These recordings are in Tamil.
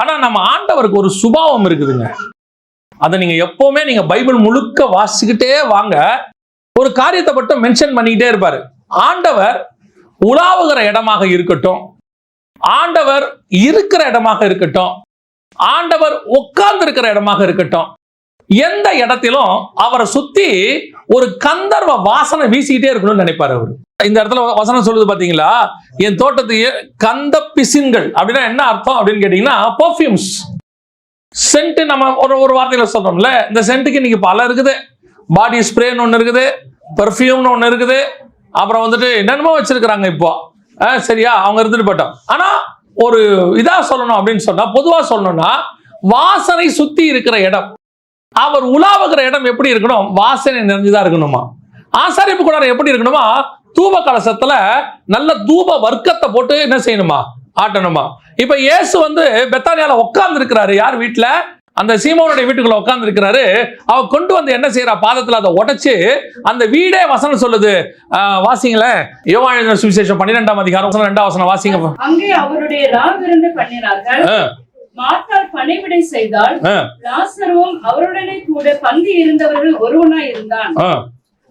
ஆனால் நம்ம ஆண்டவருக்கு ஒரு சுபாவம் இருக்குதுங்க. அதை நீங்கள் எப்போவுமே நீங்கள் பைபிள் முழுக்க வாசிக்கிட்டே வாங்க. ஒரு காரியத்தை மட்டும் மென்ஷன் பண்ணிக்கிட்டே இருப்பார். ஆண்டவர் உலாவுகிற இடமாக இருக்கட்டும். ஆண்டவர் இருக்கிற இடமாக இருக்கட்டும். ஆண்டவர் உட்கார்ந்து இருக்கிற இடமாக இருக்கட்டும். எந்த இடத்திலும் அவரை சுத்தி ஒரு கந்தர்வ வாசனை வீசிக்கிட்டே இருக்கணும்னு நினைப்பாரு அவர். இந்த இடத்துல வசனம் சொல்லுது பாத்தீங்களா? என் தோட்டத்துக்கு கந்த பிசின்கள். அப்படின்னா என்ன அர்த்தம் அப்படின்னு கேட்டீங்கன்னா பர்ஃப்யூம்ஸ் சென்ட் நம்ம ஒரு ஒரு வார்த்தையில சொல்றோம்ல இந்த சென்ட்டுக்கு இன்னைக்கு பல இருக்குது. பாடி ஸ்ப்ரேன்னு ஒன்று இருக்குது பெர்ஃப்யூம்னு ஒன்று இருக்குது. அப்புறம் வந்துட்டு என்னென்னமோ வச்சிருக்கிறாங்க இப்போ. சரியா? அவங்க இருந்துட்டு போட்டோம் ஆனா ஒரு இதா சொல்லணும் அப்படின்னு சொன்னா பொதுவா சொல்லணும்னா வாசனை சுத்தி இருக்கிற இடம். அவர் உலாவுகிற இடம் எப்படி இருக்கணும்? வாசனை நிறைஞ்சுதான் இருக்கணுமா? ஆசாரிப்பு கூடாரம் எப்படி இருக்கணுமா? தூப கலசத்துல நல்ல தூப வர்க்கத்தை போட்டு என்ன செய்யணுமா? ஆட்டணுமா? இப்ப இயேசு வந்து பெத்தானியால உட்கார்ந்து இருக்கிறாரு யார் வீட்டுல அந்த சீமோனுடைய வீட்டுக்குள்ள உட்கார்ந்து இருக்கிறாரு அவ கொண்டு வந்து என்ன செய்யறா? பாதத்துல அதை உடைச்சு அந்த வீடே வசனம் சொல்லுது. வாசிங்களேன் யோவான் சுவிசேஷம் பன்னிரெண்டாம் அதிகாரம் வசனம் ரெண்டாம் வசனம் வாசிங்க. மார்த்தாள் பணிவிடை செய்தால் ஆ, லாசருவும் அவருடனே கூட பந்தி இருந்தவர்கள் ஒருவனாய் இருந்தான்.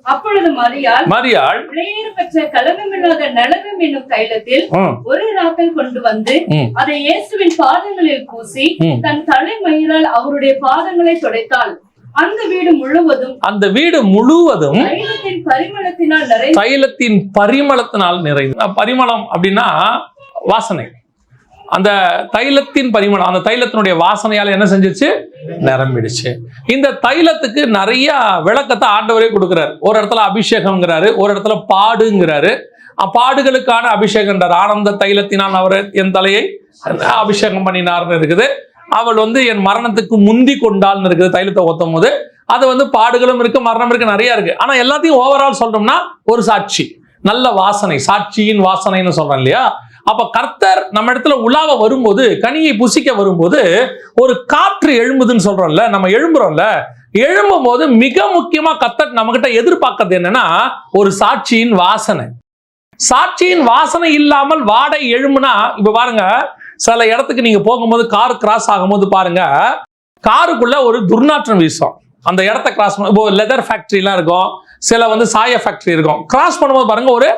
அப்பொழுது மரியாள் மரியாள். விளையேறு பெற்ற கலகமில்லாத நலகம் என்னும் தைலத்தில் ஒரு ராக்கள் கொண்டு வந்து. அதை இயேசுவின் பாதங்களில் பூசி. தன் தலைமயிரால் அவருடைய பாதங்களை துடைத்தாள். அந்த வீடு முழுவதும் அந்த வீடு முழுவதும் தைலத்தின் பரிமளத்தினால் நிறை தைலத்தின் பரிமளத்தினால் நிறைந்து. பரிமளம் அப்படின்னா வாசனை. அந்த தைலத்தின் பரிமளம் அந்த தைலத்தினுடைய வாசனையால் என்ன செஞ்சிச்சு நிரம்பிடுச்சு. இந்த தைலத்துக்கு நிறைய விளக்கத்தை ஆண்டவரே கொடுக்குறாரு. ஒரு இடத்துல அபிஷேகம்ங்கிறாரு ஒரு இடத்துல பாடுங்கிறாரு. பாடுகளுக்கான அபிஷேகன்றார் ஆனந்த தைலத்தினால் அவர் என் தலையை அபிஷேகம் பண்ணினார்னு இருக்குது. அவள் வந்து என் மரணத்துக்கு முந்தி கொண்டாள்னு இருக்குது தைலத்தை ஒத்தும் போது அது வந்து பாடுகளும் இருக்கு மரணம் இருக்கு நிறைய இருக்கு. ஆனா எல்லாத்தையும் ஓவரால் சொல்றோம்னா ஒரு சாட்சி. நல்ல வாசனை சாட்சியின் வாசனைன்னு சொல்றேன் இல்லையா? அப்ப கர்த்தர் நம்ம இடத்துல உலாவ வரும்போது கனியை புசிக்க வரும்போது ஒரு காற்று எழும்புதுன்னு சொல்றோம்ல நம்ம எழும்புறோம்ல எழும்பும் போது மிக முக்கியமா கர்த்தர் நம்ம கிட்ட எதிர்பார்க்கறது என்னன்னா ஒரு சாட்சியின் வாசனை. சாட்சியின் வாசனை இல்லாமல் வாடை எழும்புனா இப்ப பாருங்க சில இடத்துக்கு நீங்க போகும்போது கார் கிராஸ் ஆகும்போது பாருங்க காருக்குள்ள ஒரு துர்நாற்றம் வீசும். அந்த இடத்த கிராஸ் பண்ண இப்போ லெதர் ஃபேக்ட்ரிலாம் இருக்கும் சில வந்து சாய ஃபேக்டரி இருக்கும். கிராஸ் பண்ணும்போது பாருங்க ஒரு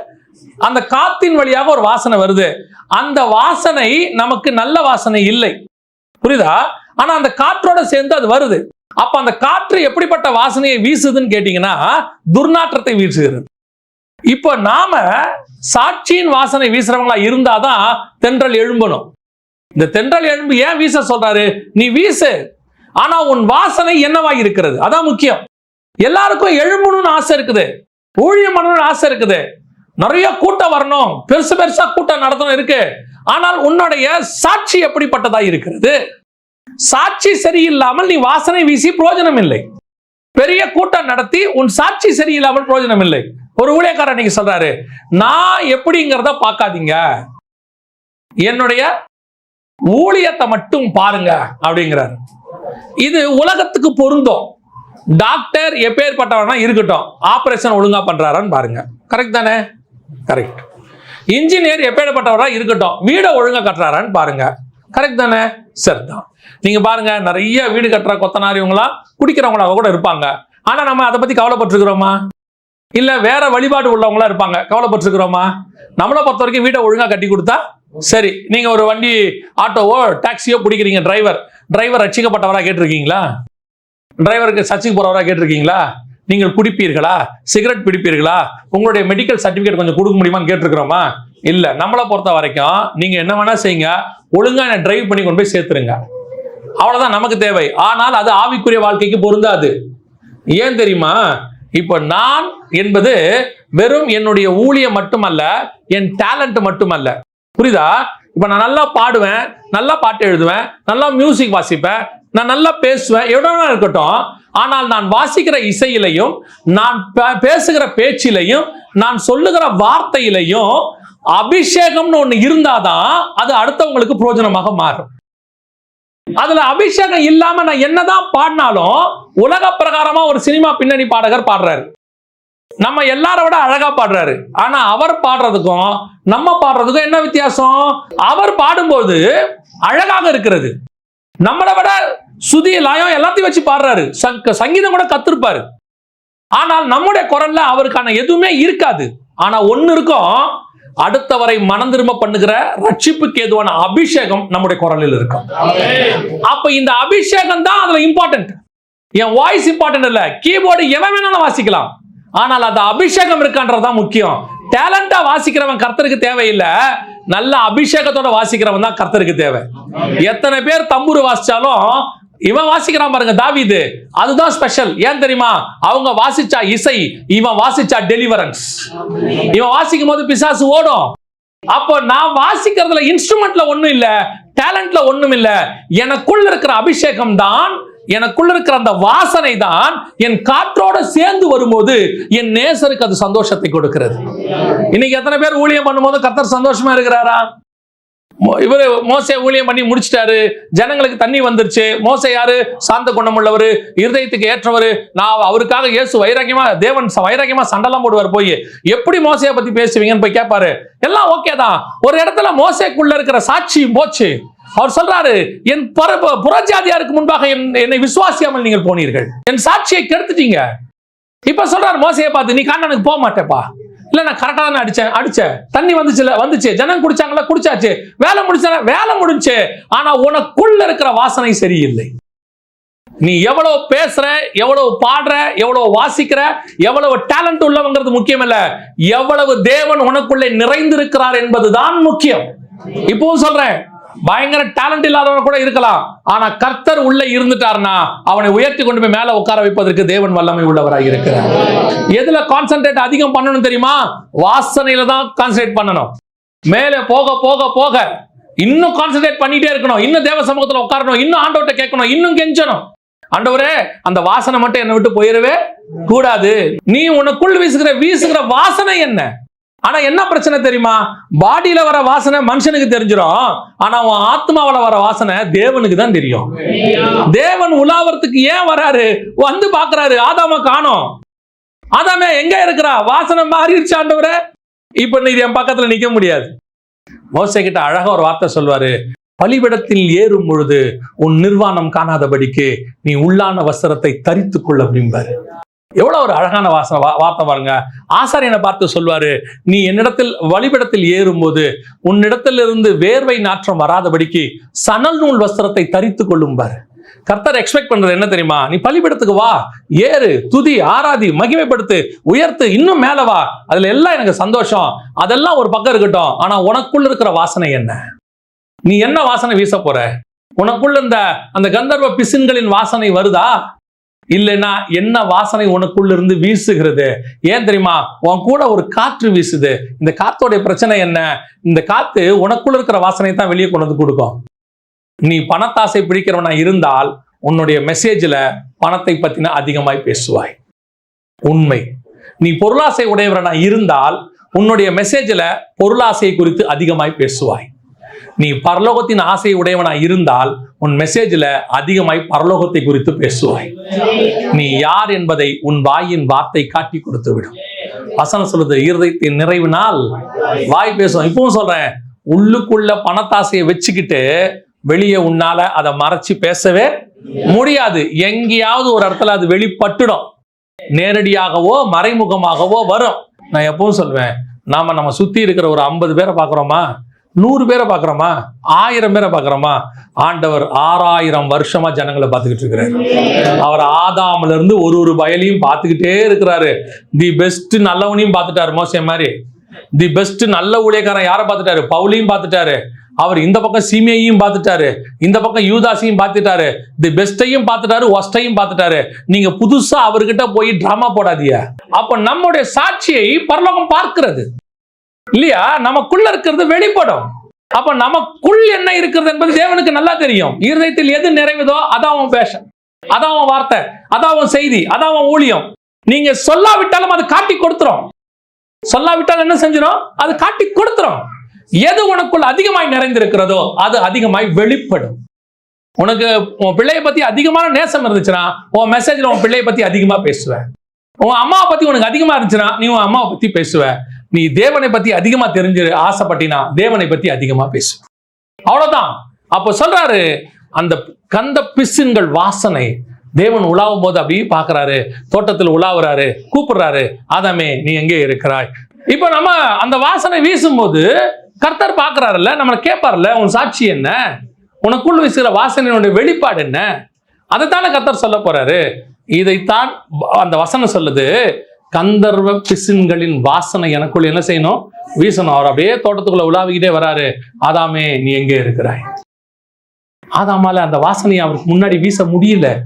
அந்த காத்தின் வழியாக ஒரு வாசனை வருது. அந்த வாசனை நமக்கு நல்ல வாசனை இல்லை. புரியுதா? ஆனா அந்த காற்றோட சேர்ந்து அது வருது. அப்ப அந்த காற்று எப்படிப்பட்ட வாசனையை வீசுதுன்னு கேட்டீங்கன்னா துர்நாற்றத்தை வீசுகிறது. இப்போ நாம சாட்சியின் வாசனை வீசுறவங்களா இருந்தாதான் தென்றல் எழும்பணும். இந்த தென்றல் எழும்பு ஏன் வீச சொல்றாரு? நீ வீசு. ஆனா உன் வாசனை என்னவா இருக்கிறது? அதான் முக்கியம். எல்லாருக்கும் எழும்பணும்னு ஆசை இருக்குது. ஊழியம் பண்ணணும்னு ஆசை இருக்குது. நிறைய கூட்டம் வரணும். பெருசு பெருசா கூட்டம் நடத்தணும் இருக்கு. ஆனால் உன்னுடைய சாட்சி எப்படிப்பட்டதா இருக்கிறது? சாட்சி சரியில்லாமல் நீ வாசனை வீசி பிரயோஜனம் இல்லை. பெரிய கூட்டம் நடத்தி உன் சாட்சி சரியில்லாமல் பிரயோஜனம் இல்லை. ஒரு ஊழியக்காரர் நீங்க சொல்றாரு நான் எப்படிங்கிறத பார்க்காதீங்க. என்னுடைய ஊழியத்தை மட்டும் பாருங்க அப்படிங்கிறாரு. இது உலகத்துக்கு பொருந்தும். டாக்டர் எப்பேற்பட்டவனா இருக்கட்டும். ஆபரேஷன் ஒழுங்கா பண்றாரான்னு பாருங்க. கரெக்ட் தானே? கரெக்ட் இன்ஜினியர் எப்பேற்பட்டவரா இருக்கட்டும் வீடை ஒழுங்கா கட்டுறாரான்னு பாருங்க. கரெக்ட் தானே? சரி தான். நீங்க பாருங்க நிறைய வீடு கட்டுற கொத்தனார் இவங்களாம் குடிக்கிறவங்களாக கூட இருப்பாங்க. ஆனா நம்ம அதை பத்தி கவலைப்பட்டிருக்கிறோமா? இல்ல வேற வழிபாடு உள்ளவங்களா இருப்பாங்க. கவலைப்பட்டிருக்கிறோமா? நம்மளை பொறுத்த வரைக்கும் வீட்டை ஒழுங்கா கட்டி கொடுத்தா சரி. நீங்க ஒரு வண்டி ஆட்டோவோ டாக்ஸியோ பிடிக்கிறீங்க டிரைவர் டிரைவர் ரட்சிக்கப்பட்டவரா கேட்டிருக்கீங்களா? டிரைவருக்கு சர்ச்சைக்கு போறவரா கேட்டிருக்கீங்களா? நீங்கள் குடிப்பீர்களா? சிகரெட் பிடிப்பீர்களா? உங்களுடைய மெடிக்கல் சர்டிஃபிகேட் கொஞ்சம் கொடுக்க முடியுமான்னு கேட்டிருக்கிறோமா? இல்லை. நம்மளை பொறுத்த வரைக்கும் நீங்கள் என்ன வேணால் செய்யுங்க. ஒழுங்காக என்ன டிரைவ் பண்ணி கொண்டு போய் சேர்த்துருங்க. அவ்வளோதான் நமக்கு தேவை. ஆனால் அது ஆவிக்குரிய வாழ்க்கைக்கு பொருந்தாது. ஏன் தெரியுமா? இப்போ நான் என்பது வெறும் என்னுடைய ஊழியம் மட்டுமல்ல என் டேலண்ட் மட்டுமல்ல. புரியுதா? இப்போ நான் நல்லா பாடுவேன் நல்லா பாட்டு எழுதுவேன் நல்லா மியூசிக் வாசிப்பேன் நான் நல்லா பேசுவேன் எவ்வளோ இருக்கட்டும். ஆனால் நான் வாசிக்கிற இசையிலையும் நான் பேசுகிற பேச்சிலையும் நான் சொல்லுகிற வார்த்தையிலையும் அபிஷேகம்னு ஒன்று இருந்தாதான் அது அடுத்தவங்களுக்கு பிரயோஜனமாக மாறும். அதுல அபிஷேகம் இல்லாம நான் என்னதான் பாடினாலும் உலக பிரகாரமா ஒரு சினிமா பின்னணி பாடகர் பாடுறாரு. நம்ம எல்லார விட அழகா பாடுறாரு. ஆனா அவர் பாடுறதுக்கும் நம்ம பாடுறதுக்கும் என்ன வித்தியாசம்? அவர் பாடும்போது அழகாக இருக்கிறது. நம்மளை விட சுதி லாயம் எல்லாத்தையும் வச்சு பாடுறாரு. சங்க- சங்கீதம் கூட கத்திருப்பாரு. ஆனால் நம்முடைய குரல்ல அவருக்கான எதுவுமே இருக்காது. ஆனா ஒண்ணு இருக்கும். அடுத்தவரை மனம் திரும்ப பண்ணுகிற ரட்சிப்புக்கு ஏதுவான அபிஷேகம் நம்முடைய குரலில் இருக்கும். அப்ப இந்த அபிஷேகம் தான் அதுல இம்பார்ட்டன்ட் என் வாய்ஸ் இம்பார்ட்டன்ட் இல்ல. கீபோர்டு எவன் வேணாலும் வாசிக்கலாம். ஆனால் அந்த அபிஷேகம் இருக்கான்றதுதான் முக்கியம். டேலண்டா வாசிக்கிறவன் கர்த்தருக்கு தேவையில்லை. நல்ல அபிஷேகத்தோட வாசிக்கிறவன் தான் கர்த்தருக்கு தேவை. எத்தனை பேர் தம்பூர் வாசிச்சாலும் இவன் வாசிக்கிறான் பாருங்க தாவிது. அதுதான் ஸ்பெஷல் ஏன் தெரியுமா? அவங்க வாசிச்சா இசை இவன் வாசிச்சா டெலிவரன்ஸ் இவன் வாசிக்கும் போது பிசாசு ஓடும். அப்போ நான் வாசிக்கிறதுல இன்ஸ்ட்ருமெண்ட்ல ஒண்ணும் இல்ல டேலண்ட்ல ஒண்ணும் இல்ல. எனக்குள்ள இருக்கிற அபிஷேகம் தான் எனக்குள்ள இருக்கிற அந்த வாசனை தான் என் காற்றோட சேர்ந்து வரும்போது என் நேசருக்கு அது சந்தோஷத்தை கொடுக்கிறது. இன்னைக்கு எத்தனை பேர் ஊழியம் பண்ணும்போது கத்தர் சந்தோஷமா இருக்கிறாரா? இவரு மோசை ஊழியம் பண்ணி முடிச்சிட்டாரு. ஜனங்களுக்கு தண்ணி வந்துருச்சு. மோசை யாரு? சாந்த குணமுள்ளவர் இருதயத்துக்கு ஏற்றவர். நான் அவருக்காக இயேசு வைராக்கியமா தேவன் வைராக்கியமா சண்டெல்லாம் போடுவார் போய். எப்படி மோசையை பத்தி பேசுவீங்கன்னு போய் கேட்பாரு எல்லாம் ஓகே தான். ஒரு இடத்துல மோசைக்குள்ள இருக்கிற சாட்சியும் போச்சு. அவர் சொல்றாரு என் பர- ப- புறஜாதியாருக்கு முன்பாக என்- என்னை விசுவாசியாமல் நீங்கள் போனீர்கள். என் சாட்சியை கெடுத்துட்டீங்க. இப்ப சொல்றாரு மோசையை பார்த்து நீ காண்டானுக்கு போக மாட்டேப்பா. இல்ல நான் கரெக்டா தானே அடிச்சேன். அடிச்சேன். தண்ணி வந்துச்சுல வந்துச்சு. ஜனம் குடிச்சாங்களா? குடிச்சாச்சு. வேலை முடிச்சா வேலை முடிஞ்சு. ஆனா உனக்குள்ள இருக்கிற வாசனை சரியில்லை. நீ எவ்வளவு பேசுற எவ்வளவு பாடுற எவ்வளவு வாசிக்கிற எவ்வளவு டேலண்ட் உள்ளவங்கிறது முக்கியம் இல்ல எவ்வளவு தேவன் உனக்குள்ளே நிறைந்திருக்கிறார் என்பதுதான் முக்கியம். இப்பவும் சொல்றேன். பயங்கர டேலண்ட் இல்லாதவன் கூட இருக்கலாம். ஆனா கர்த்தர் உள்ள இருந்துட்டார்னா அவனை உயர்த்தி கொண்டு போய் மேல உட்கார வைப்பதற்கு தேவன் வல்லமை உள்ளவராக இருக்கிறார். எதுல கான்சென்ட்ரேட் அதிகம் பண்ணணும் தெரியுமா? வாசனையில தான் கான்சென்ட்ரேட் பண்ணணும். மேலே போக போக போக. இன்னும் கான்சென்ட்ரேட் பண்ணிட்டே இருக்கணும். இன்னும் தேவ சமூகத்துல உட்காரணும். இன்னும் ஆண்டவர்கிட்ட கேட்கணும். இன்னும் கெஞ்சணும். ஆண்டவரே அந்த வாசனை மட்டும் என்னை விட்டு போயிடவே கூடாது. நீ உனக்குள் வீசுகிற வீசுகிற வாசனை என்ன? ஆனா என்ன பிரச்சனை தெரியுமா? பாடியில வர வாசனை மனுஷனுக்கு தெரிஞ்சிடும் ஆனா உன் ஆத்மாவில வர வாசனை தேவனுக்கு தான் தெரியும். தேவன் உலாவறதுக்கு ஏன் வராரு? வந்து பாக்குறாரு ஆதாம காணோம். ஆதாமே எங்க இருக்கிறா? வாசனை மாறிடுச்சாண்டவர இப்ப நீ என் பக்கத்துல நிக்க முடியாது. மோசை கிட்ட அழகா ஒரு வார்த்தை சொல்வாரு பலிபிடத்தில் ஏறும் பொழுது உன் நிர்வாணம் காணாதபடிக்கு நீ உள்ளான வஸ்திரத்தை தரித்துக் கொள்ள அப்படிம்பாரு எவ்வளவு ஒரு அழகான வாசனை வா- வார்த்தை பாருங்க. ஆசாரியனை பார்த்து சொல்வாரு நீ என்னிடத்தில் வழிபடத்தில் ஏறும்போது உன்னிடத்திலிருந்து வேர்வை நாற்றம் வராதபடிக்கு சணல் நூல் வஸ்திரத்தை தரித்து கொள்ளும்பார். கர்த்தர் எக்ஸ்பெக்ட் பண்றது என்ன தெரியுமா? நீ பள்ளிப்படத்துக்கு வா ஏறு துதி ஆராதி மகிமைப்படுத்து உயர்த்து இன்னும் மேல வா. அதுல எல்லாம் எனக்கு சந்தோஷம். அதெல்லாம் ஒரு பக்கம் இருக்கட்டும். ஆனா உனக்குள்ள இருக்கிற வாசனை என்ன? நீ என்ன வாசனை வீச போற? உனக்குள்ள இந்த அந்த கந்தர்வ பிசின்களின் வாசனை வருதா? இல்லைன்னா என்ன வாசனை உனக்குள்ள இருந்து வீசுகிறது? ஏன் தெரியுமா? உன் கூட ஒரு காற்று வீசுது. இந்த காத்தோடைய பிரச்சனை என்ன? இந்த காத்து உனக்குள்ள இருக்கிற வாசனையை தான் வெளியே கொண்டு வந்து கொடுக்கும். நீ பணத்தாசை பிடிக்கிறவனா இருந்தால் உன்னுடைய மெசேஜில் பணத்தை பத்தின அதிகமாய் பேசுவாய். உண்மை. நீ பொருளாசை உடையவரனா இருந்தால் உன்னுடைய மெசேஜில் பொருளாசை குறித்து அதிகமாய் பேசுவாய். நீ பரலோகத்தின் ஆசை உடையவனா இருந்தால் உன் மெசேஜ்ல அதிகமாய் பரலோகத்தை குறித்து பேசுவாய். நீ யார் என்பதை உன் வாயின் வார்த்தை காட்டி கொடுத்து விடும் வசனம் சொல்லுது இருதயத்தின் நிறைவினால் வாய் பேசுவோம் இப்பவும் சொல்றேன் உள்ளுக்குள்ள பணத்தாசையை வச்சுக்கிட்டு வெளியே உன்னால அதை மறைச்சு பேசவே முடியாது. எங்கேயாவது ஒரு இடத்துல அது வெளிப்பட்டுடும். நேரடியாகவோ மறைமுகமாகவோ வரும். நான் எப்பவும் சொல்வேன் நாம நம்ம சுத்தி இருக்கிற ஒரு ஐம்பது பேரை பாக்குறோமா நூறு பேரை பார்க்குறோமா? ஆயிரம் பேரை பார்க்குறோமா? ஆண்டவர் ஆறாயிரம் வருஷமா ஜனங்களை பார்த்துக்கிட்டு இருக்கிறாரு. அவர் ஆதாம்ல இருந்து ஒரு ஒரு பயலையும் பார்த்துக்கிட்டே இருக்கிறாரு. தி பெஸ்ட் நல்லவனையும் பார்த்துட்டாரு மோசே மாதிரி. தி பெஸ்ட் நல்ல ஊழியக்காரன் யாரை பார்த்துட்டாரு? பவுலையும் பார்த்துட்டாரு. அவர் இந்த பக்கம் சீமையையும் பார்த்துட்டாரு. இந்த பக்கம் யூதாசையும் பார்த்துட்டாரு. தி பெஸ்டையும் பார்த்துட்டாரு ஒஸ்டையும் பார்த்துட்டாரு. நீங்க புதுசா அவர்கிட்ட போய் டிராமா போடாதீங்க. அப்ப நம்முடைய சாட்சியை பரலோகம் பார்க்கிறது. இல்லையா? நமக்குள்ள இருக்கிறது வெளிப்படும். அப்ப நமக்குள் என்ன இருக்கிறது என்பது தேவனுக்கு நல்லா தெரியும். இருதயத்தில் எது நிறைவுதோ அதான் அவன் பேஷன் அதான் அவன் வார்த்தை. அதான் அவன் செய்தி. அதான் அவன் ஊழியம். நீங்க சொல்லாவிட்டாலும் அது காட்டி கொடுத்துரும். சொல்லாவிட்டால் என்ன செஞ்சிடும் அது காட்டி கொடுத்துரும். எது உனக்குள் அதிகமாய் நிறைந்திருக்கிறதோ அது அதிகமாய் வெளிப்படும். உனக்கு உன் பிள்ளைய பத்தி அதிகமான நேசம் இருந்துச்சுன்னா உன் மெசேஜ்ல உன் பிள்ளைய பத்தி அதிகமா பேசுவேன் உன் அம்மாவை பத்தி உனக்கு அதிகமா இருந்துச்சுன்னா நீ உன் அம்மாவை பத்தி பேசுவ. நீ தேவனை பத்தி அதிகமா தெரிஞ்சு ஆசைப்பட்டினா தேவனை பத்தி அதிகமா பேசு. அவ்வளவுதான். அப்போ சொல்றாரு அந்த கந்த பிசின்கள் வாசனை தேவன் உலாவும் போது அப்படியே பாக்குறாரு தோட்டத்தில் உலாவுறாரு கூப்பிடுறாரு ஆதாமே நீ எங்கே இருக்கிறாய்? இப்போ நம்ம அந்த வாசனை வீசும்போது கர்த்தர் பார்க்கறாருல்ல நம்மளை கேட்பார்ல உன் சாட்சி என்ன? உனக்குள் வீசுகிற வாசனையினுடைய வெளிப்பாடு என்ன? அதைத்தானே கர்த்தர் சொல்ல போறாரு. இதைத்தான் அந்த வசனம் சொல்லுது. கந்தர்வ பிசின்களின் வாசனை எனக்குள் என்ன செய்யணும்? வீசணும். அவர் அப்படியே தோட்டத்துக்குள்ள உலாவிக்கிட்டே வராரு. ஆதாமே நீ எங்கே இருக்கிறாய்? ஆதாமால அந்த வாசனையை அவருக்கு முன்னாடி வீச முடியல.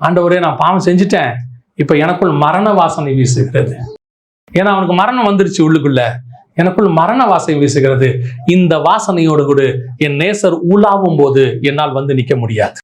ஆண்டவரே நான் பாவம் செஞ்சுட்டேன். இப்ப எனக்குள் மரண வாசனை வீசுகிறது. ஏன்னா அவனுக்கு மரணம் வந்துருச்சு உள்ளுக்குள்ள. எனக்குள் மரண வாசனை வீசுகிறது. இந்த வாசனையோடு கூட என் நேசர் உலாவும் போது என்னால் வந்து நிற்க முடியாது.